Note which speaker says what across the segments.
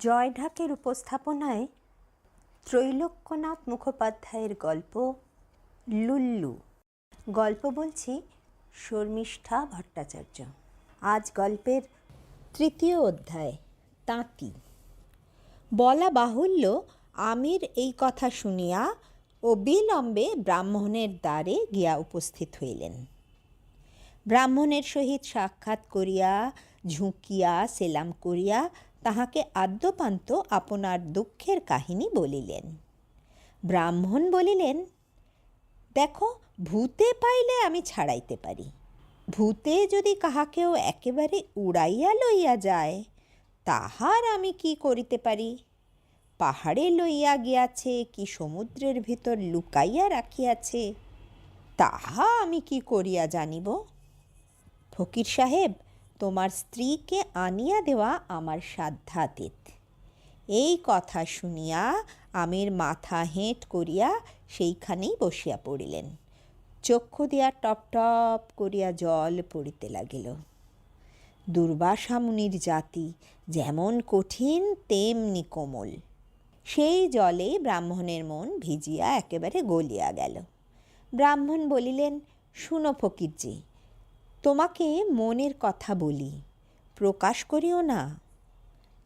Speaker 1: জয় ঢাকের উপস্থাপনায় ত্রৈলোক্যনাথ মুখোপাধ্যায়ের গল্প লুল্লু। গল্প বলছি শর্মিষ্ঠা ভট্টাচার্য। আজ গল্পের তৃতীয় অধ্যায়, তাঁতি। বলা বাহুল্য, আমির এই কথা শুনিয়া অবিলম্বে ব্রাহ্মণের দ্বারে গিয়া উপস্থিত হইলেন। ব্রাহ্মণের সহিত সাক্ষাৎ করিয়া, ঝুঁকিয়া, সেলাম করিয়া তাহাকে আদ্যপান্ত আপনার দুঃখের কাহিনী বলিলেন। ব্রাহ্মণ বলিলেন, দেখো, ভূতে পাইলে আমি ছাড়াইতে পারি। ভূতে যদি কাহাকেও একেবারে উড়াইয়া লইয়া যায়, তাহার আমি কি করিতে পারি? পাহাড়ে লইয়া গিয়াছে, কি সমুদ্রের ভিতর লুকাইয়া রাখিয়াছে, তাহা আমি কি করিয়া জানিব? ফকির সাহেব তোমার স্ত্রীকে আনিয়া দেওয়া আমার সাধ্যাতীত। এই কথা শুনিয়া আমির মাথা হেঁট করিয়া সেইখানেই বসিয়া পড়িলেন। চক্ষু দিয়া টপ টপ করিয়া জল পড়িতে লাগিল। দুর্বাসা মুনির জাতি যেমন কঠিন, তেমনি কোমল। সেই জলে ব্রাহ্মণের মন ভিজিয়া একেবারে গলিয়া গেল। ব্রাহ্মণ বলিলেন, শুনো ফকিরজি তোমাকে মনের কথা বলি, প্রকাশ করিও না।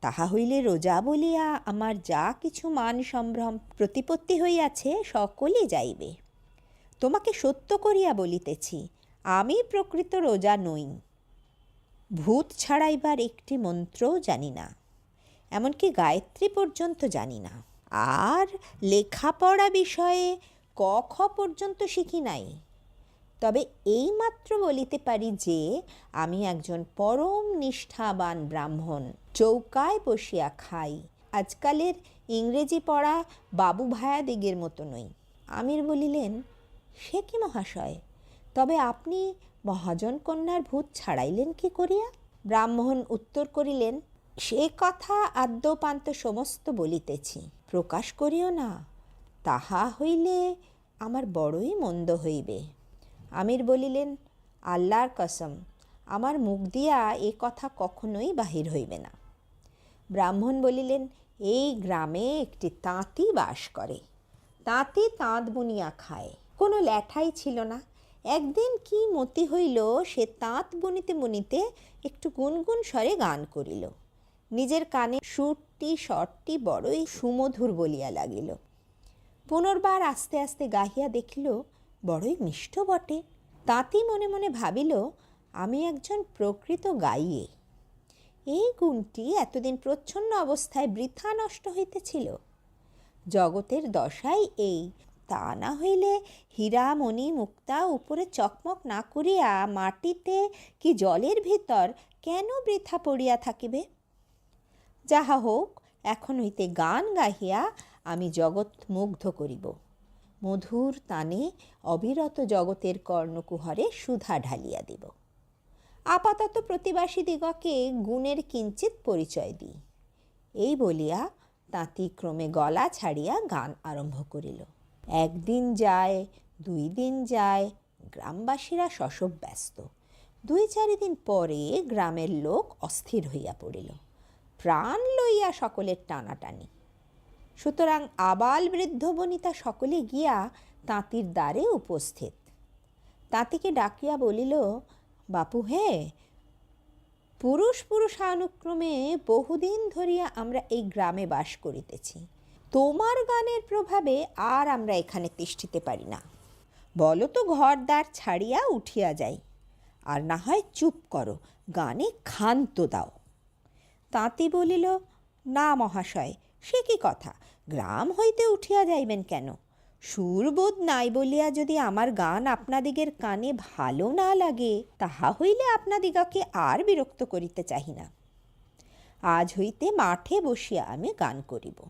Speaker 1: তাহা হইলে রোজা বলিয়া আমার যা কিছু মান সম্ভ্রম প্রতিপত্তি হইয়াছে, সকলই যাইবে। তোমাকে সত্য করিয়া বলিতেছি, আমি প্রকৃত রোজা নই। ভূত ছাড়াইবার একটি মন্ত্রও জানি না, এমনকি গায়ত্রী পর্যন্ত জানি না। আর লেখাপড়া বিষয়ে ক খ পর্যন্ত শিখি নাই। তবে এইমাত্র বলিতে পারি যে, আমি একজন পরম নিষ্ঠাবান ব্রাহ্মণ, চৌকায় বসিয়া খাই। আজকালের ইংরেজি পড়া বাবু ভায়াদিগের মতো নই। আমির বলিলেন, সে কি মহাশয়? তবে আপনি মহাজন কন্যার ভূত ছাড়াইলেন কি করিয়া? ব্রাহ্মণ উত্তর করিলেন, সে কথা আদ্যপান্ত সমস্ত বলিতেছি। প্রকাশ করিও না। তাহা হইলে আমার বড়ই মন্দ হইবে। আমির বলিলেন, আল্লাহর কসম, আমার মুখ দিয়া এ কথা কখনোই বাহির হইবে না। ব্রাহ্মণ বলিলেন, এই গ্রামে একটি তাঁতি বাস করে। তাঁতি তাঁত বুনিয়া খায়। কোনো ল্যাঠাই ছিল না। একদিন কি মতি হইল, সে তাঁত বুনিতে বুনিতে একটু গুনগুন স্বরে গান করিল। নিজের কানে সুরটি, স্বরটি বড়ই সুমধুর বলিয়া লাগিল। পুনর্বার আস্তে আস্তে গাহিয়া দেখিল বড়ই মিষ্ট বটে। তাঁতি মনে মনে ভাবিল, আমি একজন প্রকৃত গাইয়ে। এই গুণটি এতদিন প্রচ্ছন্ন অবস্থায় বৃথা নষ্ট হইতেছিল। জগতের দশাই এই, তা না হইলে হীরা মণি মুক্তা উপরে চকমক না করিয়া মাটিতে কি জলের ভিতর কেন বৃথা পড়িয়া থাকিবে? যাহা হোক, এখন হইতে গান গাহিয়া আমি জগৎ মুগ্ধ করিব। মধুর তানে অবিরত জগতের কর্ণকুহরে সুধা ঢালিয়া দিব। আপাতত প্রতিবাসী দিগকে গুণের কিঞ্চিত পরিচয় দিই। এই বলিয়া তাঁতি ক্রমে গলা ছাড়িয়া গান আরম্ভ করিল। একদিন যায়, দুই দিন যায়, গ্রামবাসীরা শশব ব্যস্ত। দুই চারিদিন পরে গ্রামের লোক অস্থির হইয়া পড়িল। প্রাণ লইয়া সকলের টানাটানি। সুতরাং আবাল বৃদ্ধ বনিতা সকলে গিয়া তাঁতির দ্বারে উপস্থিত। তাঁতিকে ডাকিয়া বলিল, বাপু হে পুরুষ পুরুষানুক্রমে বহুদিন ধরিয়া আমরা এই গ্রামে বাস করিতেছি। তোমার গানের প্রভাবে আর আমরা এখানে তিষ্ঠিতে পারি না। বলো তো ঘরদ্বার ছাড়িয়া উঠিয়া যাই, আর না হয় চুপ করো, গানে ক্ষান্ত দাও। তাঁতি বলিল, না মহাশয় সে কি কথা? গ্রাম হইতে উঠিয়া যাইবেন কেন? সুরবোধ নাই বলিয়া যদি আমার গান আপনাদিগের কানে ভালো না লাগে, তাহা হইলে আপনাদিগকে আর বিরক্ত করিতে চাহি না। আজ হইতে মাঠে বসিয়া আমি গান করিব।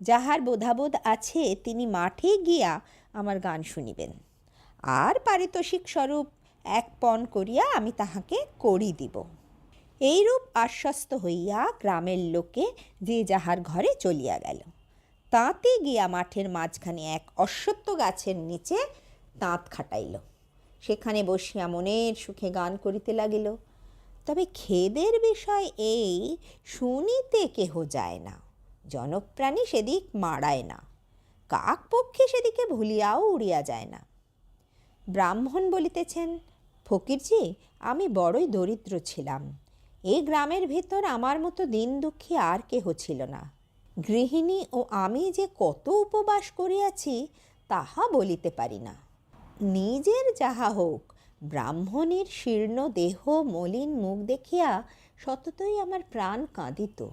Speaker 1: যাহার বোধাবোধ আছে, তিনি মাঠে গিয়া আমার গান শুনিবেন। আর পারিতোষিক স্বরূপ এক পণ করিয়া আমি তাহাকে করি দিব। এইরূপ আশ্বস্ত হইয়া গ্রামের লোকে যে যাহার ঘরে চলিয়া গেল। তাঁতে গিয়া মাঠের মাঝখানে এক অশ্বত্থ গাছের নিচে তাঁত খাটাইল। সেখানে বসিয়া মনের সুখে গান করিতে লাগিল। তবে খেদের বিষয় এই, শুনিতে কেহ যায় না। জনপ্রাণী সেদিক মাড়ায় না। কাক পক্ষে সেদিকে ভুলিয়াও উড়িয়া যায় না। ব্রাহ্মণ বলিতেছেন, ফকিরজি, আমি বড়ই দরিদ্র ছিলাম। এই গ্রামের ভেতর আমার মতো দিন দুঃখী আর কেহ ছিল না। গৃহিণী ও আমি যে কত উপবাস করিয়াছি, তাহা বলিতে পারি না। নিজের যাহা হোক, ব্রাহ্মণীর শীর্ণ দেহ মলিন মুখ দেখিয়া সততই আমার প্রাণ কাঁদিত।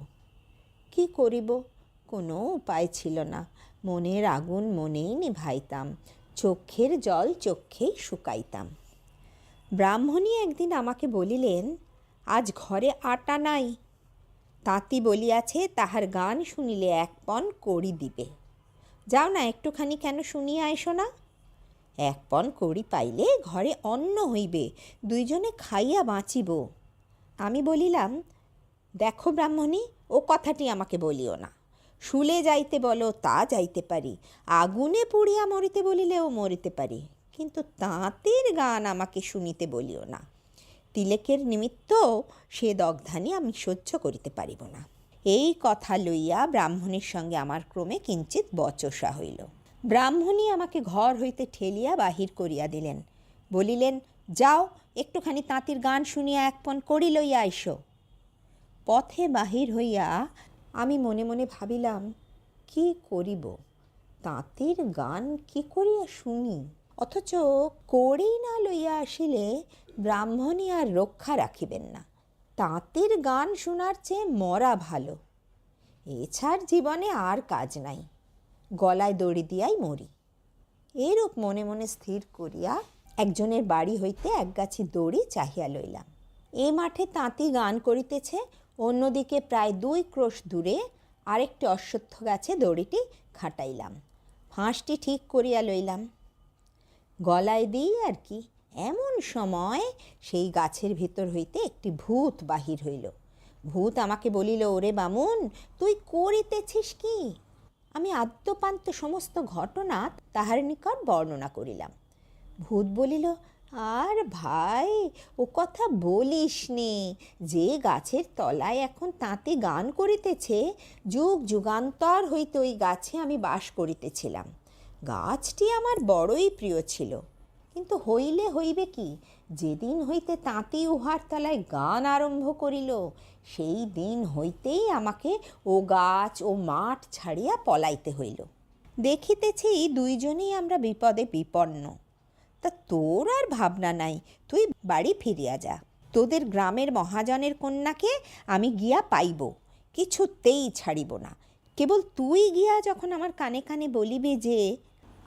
Speaker 1: কি করিব? কোনো উপায় ছিল না। মনের আগুন মনেই নিভাইতাম। চক্ষের জল চক্ষেই শুকাইতাম। ব্রাহ্মণী একদিন আমাকে বলিলেন আজ ঘরে আটা নাই। তাঁতি বলিয়াছে, তাহার গান শুনিলে এক পণ কড়ি দিবে। যাও না একটুখানি কেন শুনিয়া আইসো না? এক পণ কড়ি পাইলে ঘরে অন্ন হইবে, দুইজনে খাইয়া বাঁচিব। আমি বলিলাম, দেখো ব্রাহ্মণী, ও কথাটি আমাকে বলিও না। শুলে যাইতে বলো, তা যাইতে পারি। আগুনে পুড়িয়া মরিতে বলিলেও মরিতে পারি। কিন্তু তাঁতের গান আমাকে শুনিতে বলিও না। তিলেকের নিমিত্ত সে দগ্ধানি আমি সহ্য করিতে পারিব না। এই কথা লইয়া ব্রাহ্মণের সঙ্গে আমার ক্রমে কিঞ্চিত বচসা হইল। ব্রাহ্মণী আমাকে ঘর হইতে ঠেলিয়া বাহির করিয়া দিলেন। বলিলেন, যাও, একটুখানি তাঁতির গান শুনিয়া একপন করি লইয়া আইসো। পথে বাহির হইয়া আমি মনে মনে ভাবিলাম, কি করিব? তাঁতির গান কি করিয়া শুনি? অথচ করেই না লইয়া আসিলে ব্রাহ্মণী আর রক্ষা রাখিবেন না। তাঁতের গান শোনার চেয়ে মরা ভালো। এছাড় জীবনে আর কাজ নাই। গলায় দড়ি দিয়াই মরি। এরূপ মনে মনে স্থির করিয়া একজনের বাড়ি হইতে একগাছি দড়ি চাহিয়া লইলাম। এ মাঠে তাঁতি গান করিতেছে, অন্যদিকে প্রায় দুই ক্রোশ দূরে আরেকটি অশ্বত্থ গাছে দড়িটি খাটাইলাম। ফাঁসটি ঠিক করিয়া লইলাম। গলায় দিই আর কি। এমন সময় সেই গাছের ভিতর হইতে একটি ভূত বাহির হইল। ভূত আমাকে বলিল, ওরে বামুন, তুই করিতেছিস কি? আমি আদ্যপান্ত সমস্ত ঘটনা তাহার নিকট বর্ণনা করিলাম। ভূত বলিল, আর ভাই, ও কথা বলিস নে যে গাছের তলায় এখন তাঁতে গান করিতেছে, যুগ যুগান্তর হইতে ওই গাছে আমি বাস করিতেছিলাম। গাছটি আমার বড়ই প্রিয় ছিল। কিন্তু হইলে হইবে কি? যেদিন হইতে তাঁতি উহার তলায় গান আরম্ভ করিল, সেই দিন হইতেই আমাকে ও গাছ ও মাঠ ছাড়িয়া পলাইতে হইল। দেখিতেছি দুইজনেই আমরা বিপদে বিপন্ন। তা তোর আর ভাবনা নাই, তুই বাড়ি ফিরিয়া যা। তোদের গ্রামের মহাজনের কন্যাকে আমি গিয়া পাইব, কিছুতেই ছাড়িব না। কেবল তুই গিয়া যখন আমার কানে কানে বলিবে যে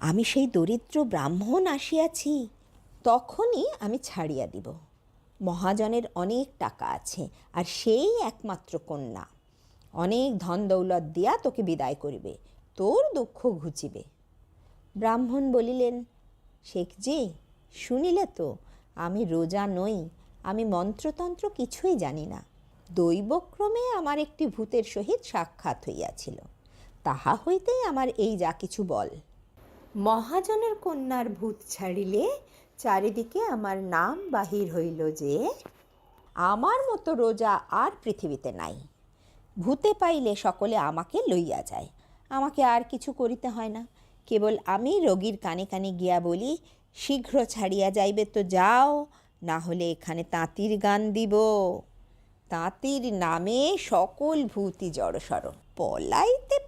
Speaker 1: আমি সেই দরিদ্র ব্রাহ্মণ আসিয়াছি, তখনই আমি ছাড়িয়া দিব। মহাজনের অনেক টাকা আছে, আর সেই একমাত্র কন্যা। অনেক ধন দৌলত দিয়া তোকে বিদায় করিবে, তোর দুঃখ ঘুচিবে। ব্রাহ্মণ বলিলেন শেখজি শুনিলে তো, আমি রোজা নই, আমি মন্ত্রতন্ত্র কিছুই জানি না। দৈবক্রমে আমার একটি ভূতের সহিত সাক্ষাৎ হইয়াছিল। তাহা হইতেই আমার এই যা কিছু বল। মহাজনের কন্যার ভূত ছাড়িলে চারিদিকে আমার নাম বাহির হইল যে, আমার মতো রোজা আর পৃথিবীতে নাই। ভূতে পাইলে সকলে আমাকে লইয়া যায়। আমাকে আর কিছু করিতে হয় না। কেবল আমি রোগীর কানে কানে গিয়া বলি, শীঘ্র ছাড়িয়া যাইবে তো যাও না হলে এখানে তাঁতির গান দিব। তাঁতির নামে সকল ভূতি জড়সড়। পলাইতে